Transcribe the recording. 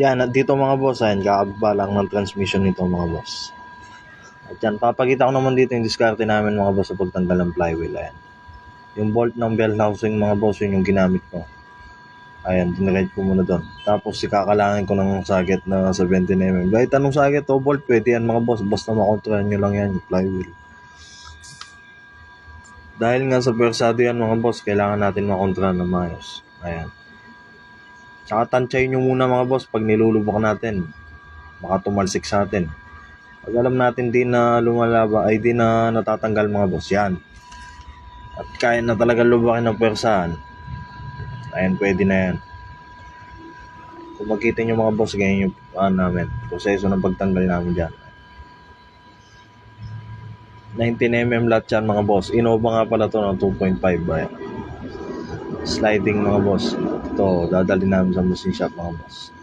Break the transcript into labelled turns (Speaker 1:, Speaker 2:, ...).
Speaker 1: Yan, dito mga boss, ayan, kakababa lang ng transmission nito mga boss. At yan, papakita ko naman dito yung diskarte namin mga boss sa pagtanggal ng flywheel. Ayan. Yung bolt ng bell housing mga boss, yun yung ginamit ko. Ayan, dinride ko muna doon. Tapos ikakalangin ko ng socket na 17mm. Kahit anong socket o bolt, pwede yan mga boss. Basta makontrol nyo lang yan, yung flywheel. Dahil nga sa persado yan mga boss, kailangan natin makontrol ng maayos. Ayan. Tsaka tansyahin nyo muna mga boss pag nilulubok natin. Baka tumalsik sa atin. Pag alam natin di na lumalaba, ay di na natatanggal mga boss, yan. At kaya na talaga lubakin ng persahan. Ayan, pwede na yan. Kung makita nyo mga boss, ganyan yung ano namin. Proseso ng pagtanggal namin dyan. 19mm lahat yan mga boss. Innova nga pala to ng 2.5 ba Sliding mga boss. Ito, dadali namin sa machine shop mga boss.